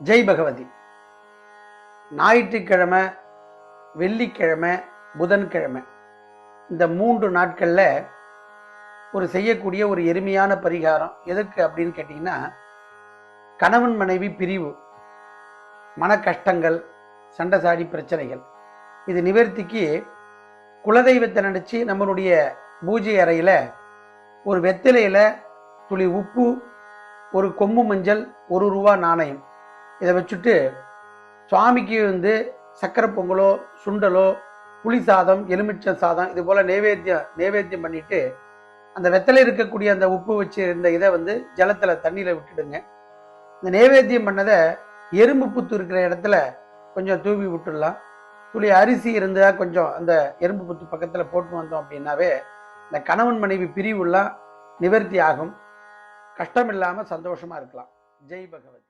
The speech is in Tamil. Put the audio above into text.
ஜெய் பகவதி. ஞாயிற்றுக்கிழமை வெள்ளிக்கிழமை புதன்கிழமை. இந்த மூன்று நாட்களில் ஒரு செய்யக்கூடிய ஒரு எளிமையான பரிகாரம் எதற்கு அப்படின்னு கேட்டிங்கன்னா கணவன் மனைவி பிரிவு மன கஷ்டங்கள் சண்டைசாடி பிரச்சனைகள். இது நிவர்த்திக்கு குலதெய்வத்தை நினச்சி நம்மளுடைய பூஜை அறையில் ஒரு வெத்திலையில் துளி உப்பு ஒரு கொம்பு மஞ்சள் ஒரு ரூபா நாணயம். இதை வச்சுட்டு சுவாமிக்கு வந்து சக்கரை பொங்கலோ சுண்டலோ புளி சாதம் எலுமிச்சை சாதம் இது போல் நைவேத்தியம் நைவேத்தியம் பண்ணிவிட்டு அந்த வெத்தலை இருக்கக்கூடிய அந்த உப்பு வச்சு இருந்த இதை வந்து ஜலத்தில் தண்ணியில் விட்டுடுங்க. இந்த நைவேத்தியம் பண்ணதை எறும்பு புத்து இருக்கிற இடத்துல கொஞ்சம் தூவி விட்டுடலாம். துளி அரிசி இருந்தால் கொஞ்சம் அந்த எறும்பு புத்து பக்கத்தில் போட்டு வந்தோம் அப்படின்னாவே இந்த கணவன் மனைவி பிரிவுலாம் நிவர்த்தி ஆகும். கஷ்டம் இல்லாமல் சந்தோஷமாக இருக்கலாம். ஜெய் பகவதி.